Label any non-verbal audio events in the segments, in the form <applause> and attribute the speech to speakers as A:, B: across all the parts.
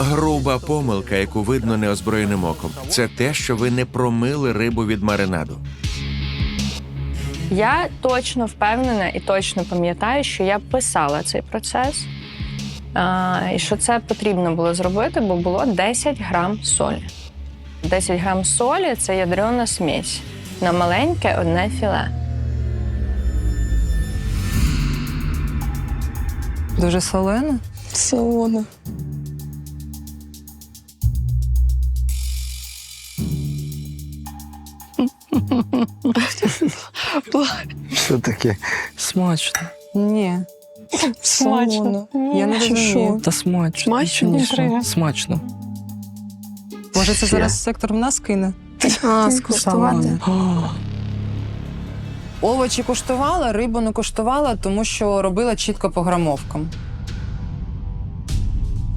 A: Груба помилка, яку видно неозброєним оком. Це те, що ви не промили рибу від маринаду.
B: Я точно впевнена і точно пам'ятаю, що я писала цей процес, а, і що це потрібно було зробити, бо було 10 грам солі. 10 грам солі це ядрена смесь на маленьке одне філе.
C: Дуже солено.
D: Солоно.
E: Що таке?
F: Смачно.
C: Ні.
D: Смачно.
C: Я не розумію.
F: Та смачно.
D: Смачно? Інтрига.
F: Смачно.
C: Може, це зараз сектор в нас кине?
D: А, скуштувати. <gasps>
C: Овочі куштувала, рибу не куштувала, тому що робила чітко по грамовкам.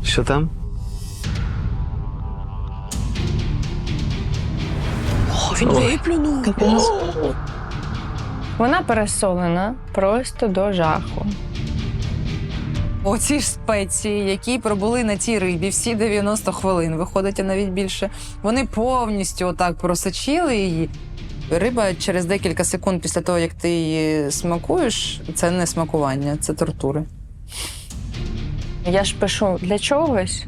E: Що там?
D: Він виплюнув.
B: Вона пересолена просто до жаху.
C: Оці ж спеції, які пробули на тій рибі всі 90 хвилин, виходить, а навіть більше. Вони повністю отак просочили її. Риба через декілька секунд після того, як ти її смакуєш, це не смакування, це тортури.
B: Я ж пишу для чогось.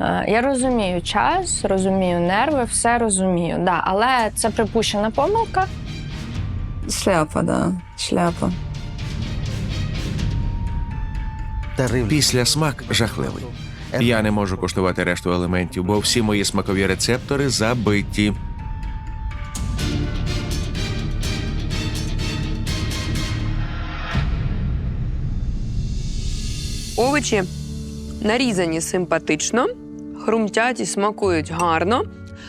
B: Е, Я розумію час, розумію нерви, все розумію. Да, але це припущена помилка.
C: Шляпа, да, шляпа.
A: Після смак жахливий. Я не можу куштувати решту елементів, бо всі мої смакові рецептори забиті.
G: Овочі нарізані симпатично, хрумтять і смакують гарно.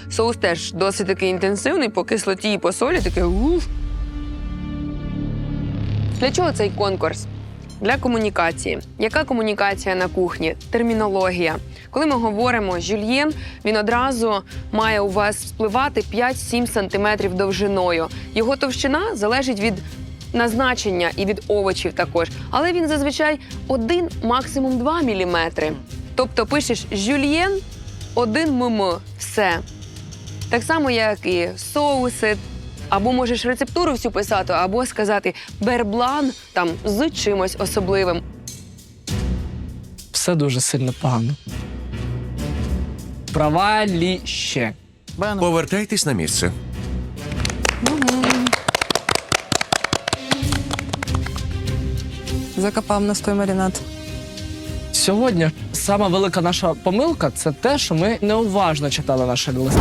G: Соус теж досить такий інтенсивний, по кислоті і по солі таке уф. Для чого цей конкурс? Для комунікації. Яка комунікація на кухні? Термінологія. Коли ми говоримо жюльєн, він одразу має у вас спливати 5-7 сантиметрів довжиною. Його товщина залежить від назначення і від овочів також. Але він зазвичай 1, максимум 2 міліметри. Тобто пишеш жюльєн 1 мм. Все. Так само, як і соуси. Або можеш рецептуру всю писати, або сказати берблан там з чимось особливим.
F: Все дуже сильно погано. Проваліще.
E: Bueno,
A: Повертайтесь на місце.
C: Закопав нас той маринад.
F: Сьогодні сама велика наша помилка це те, що ми неуважно читали наші листи.